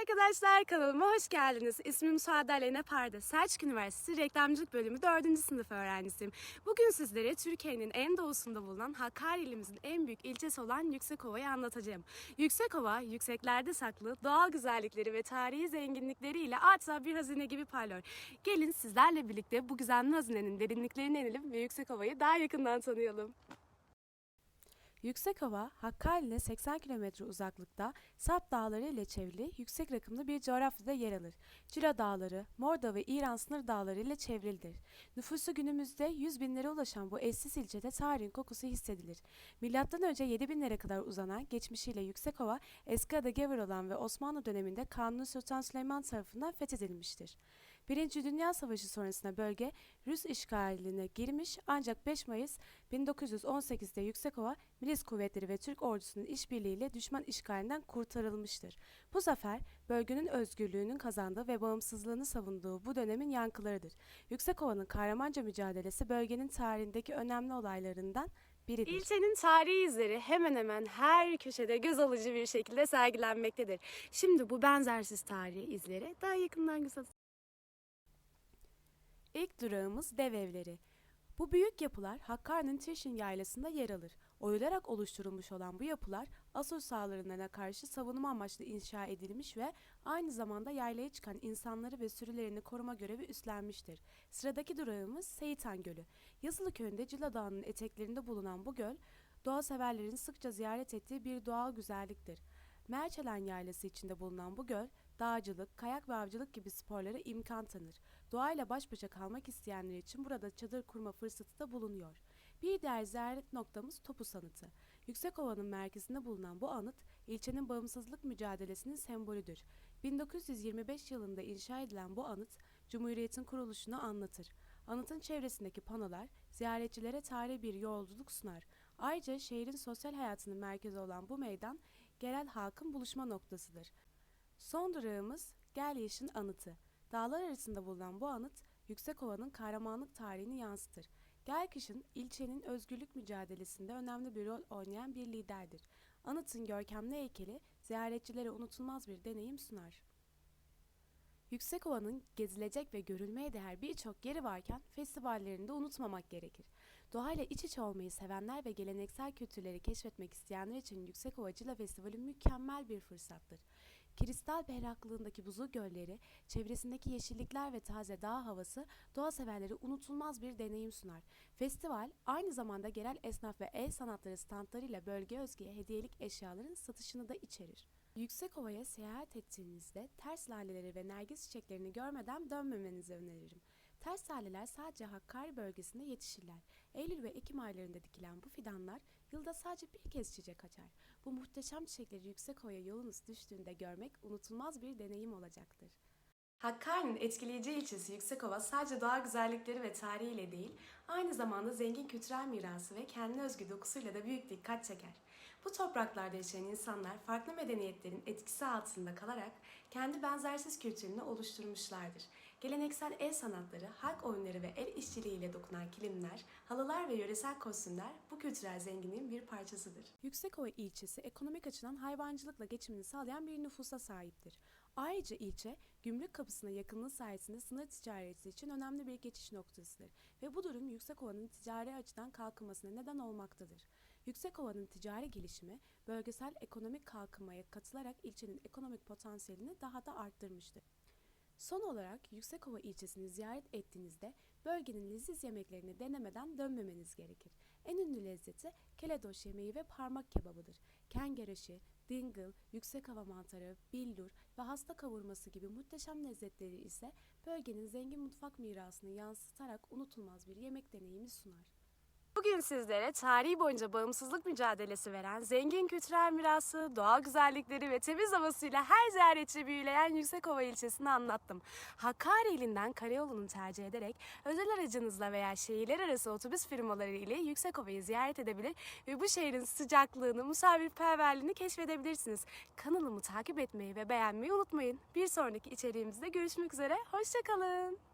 arkadaşlar kanalıma hoş geldiniz. İsmim Suade Aleyna Parda. Selçuk Üniversitesi Reklamcılık Bölümü 4. sınıf öğrencisiyim. Bugün sizlere Türkiye'nin en doğusunda bulunan Hakkari ilimizin en büyük ilçesi olan Yüksekova'yı anlatacağım. Yüksekova, yükseklerde saklı doğal güzellikleri ve tarihi zenginlikleriyle adeta bir hazine gibi parlıyor. Gelin sizlerle birlikte bu gizemli hazinenin derinliklerine inelim ve Yüksekova'yı daha yakından tanıyalım. Yüksekova, Hakkari'ne 80 kilometre uzaklıkta Sap Dağları ile çevrili yüksek rakımlı bir coğrafyada yer alır. Cila Dağları, Morda ve İran sınır dağları ile çevrilidir. Nüfusu günümüzde 100 binlere ulaşan bu eşsiz ilçede tarihin kokusu hissedilir. Milattan önce 7 binlere kadar uzanan geçmişiyle Yüksekova, eski adı Gevur olan ve Osmanlı döneminde Kanuni Sultan Süleyman tarafından fethedilmiştir. Birinci Dünya Savaşı sonrasında bölge Rus işgaline girmiş ancak 5 Mayıs 1918'de Yüksekova Milis Kuvvetleri ve Türk ordusunun işbirliğiyle düşman işgalinden kurtarılmıştır. Bu zafer bölgenin özgürlüğünün kazandığı ve bağımsızlığını savunduğu bu dönemin yankılarıdır. Yüksekova'nın kahramanca mücadelesi bölgenin tarihindeki önemli olaylarından biridir. İlçenin tarihi izleri hemen hemen her köşede göz alıcı bir şekilde sergilenmektedir. Şimdi bu benzersiz tarihi izleri daha yakından göz. İlk durağımız dev evleri. Bu büyük yapılar Hakkari'nin Tirşin yaylasında yer alır. Oyularak oluşturulmuş olan bu yapılar Asur sağlarına karşı savunma amaçlı inşa edilmiş ve aynı zamanda yaylaya çıkan insanları ve sürülerini koruma görevi üstlenmiştir. Sıradaki durağımız Seyitan Gölü. Yazılı köyünde Cila Dağı'nın eteklerinde bulunan bu göl, doğa severlerin sıkça ziyaret ettiği bir doğal güzelliktir. Merçelen Yaylası içinde bulunan bu göl, dağcılık, kayak ve avcılık gibi sporlara imkan tanır. Doğayla baş başa kalmak isteyenler için burada çadır kurma fırsatı da bulunuyor. Bir diğer ziyaret noktamız Topuz Anıtı. Yüksekova'nın merkezinde bulunan bu anıt, ilçenin bağımsızlık mücadelesinin sembolüdür. 1925 yılında inşa edilen bu anıt, Cumhuriyet'in kuruluşunu anlatır. Anıtın çevresindeki panolar, ziyaretçilere tarihi bir yolculuk sunar. Ayrıca şehrin sosyal hayatının merkezi olan bu meydan, genel halkın buluşma noktasıdır. Son durağımız Gelyeş'in anıtı. Dağlar arasında bulunan bu anıt, Yüksekova'nın kahramanlık tarihini yansıtır. Gelkış'ın ilçenin özgürlük mücadelesinde önemli bir rol oynayan bir liderdir. Anıtın görkemli heykeli ziyaretçilere unutulmaz bir deneyim sunar. Yüksekova'nın gezilecek ve görülmeye değer birçok yeri varken festivallerini de unutmamak gerekir. Doğayla iç içe olmayı sevenler ve geleneksel kültürleri keşfetmek isteyenler için Yüksekova Cila Festivali mükemmel bir fırsattır. Kristal berraklığındaki buzul gölleri, çevresindeki yeşillikler ve taze dağ havası doğa severlere unutulmaz bir deneyim sunar. Festival aynı zamanda yerel esnaf ve el sanatları standlarıyla bölge özgü hediyelik eşyaların satışını da içerir. Yüksekova'ya seyahat ettiğinizde ters laleleri ve nergis çiçeklerini görmeden dönmemenizi öneririm. Ters laleler sadece Hakkari bölgesinde yetişirler. Eylül ve Ekim aylarında dikilen bu fidanlar yılda sadece bir kez çiçek açar. Bu muhteşem çiçekleri Yüksekova'ya yolunuz düştüğünde görmek unutulmaz bir deneyim olacaktır. Hakkari'nin etkileyici ilçesi Yüksekova sadece doğa güzellikleri ve tarihiyle değil, aynı zamanda zengin kültürel mirası ve kendine özgü dokusuyla da büyük dikkat çeker. Bu topraklarda yaşayan insanlar farklı medeniyetlerin etkisi altında kalarak kendi benzersiz kültürünü oluşturmuşlardır. Geleneksel el sanatları, halk oyunları ve el işçiliğiyle dokunan kilimler, halılar ve yöresel kostümler bu kültürel zenginliğin bir parçasıdır. Yüksekova ilçesi ekonomik açıdan hayvancılıkla geçimini sağlayan bir nüfusa sahiptir. Ayrıca ilçe, gümrük kapısına yakınlığı sayesinde sınır ticareti için önemli bir geçiş noktasıdır ve bu durum Yüksekova'nın ticari açıdan kalkınmasına neden olmaktadır. Yüksekova'nın ticari gelişimi, bölgesel ekonomik kalkınmaya katılarak ilçenin ekonomik potansiyelini daha da arttırmıştır. Son olarak Yüksekova ilçesini ziyaret ettiğinizde bölgenin leziz yemeklerini denemeden dönmemeniz gerekir. En ünlü lezzeti keledoş yemeği ve parmak kebabıdır. Kengereşi, dingıl, yüksekova mantarı, billur ve hasta kavurması gibi muhteşem lezzetleri ise bölgenin zengin mutfak mirasını yansıtarak unutulmaz bir yemek deneyimi sunar. Bugün sizlere tarihi boyunca bağımsızlık mücadelesi veren zengin kültürel mirası, doğal güzellikleri ve temiz havasıyla her ziyaretçi büyüleyen Yüksekova ilçesini anlattım. Hakkari ilinden karayolunu tercih ederek özel aracınızla veya şehirler arası otobüs firmaları ile Yüksekova'yı ziyaret edebilir ve bu şehrin sıcaklığını, misafirperverliğini keşfedebilirsiniz. Kanalımı takip etmeyi ve beğenmeyi unutmayın. Bir sonraki içeriğimizde görüşmek üzere, hoşçakalın.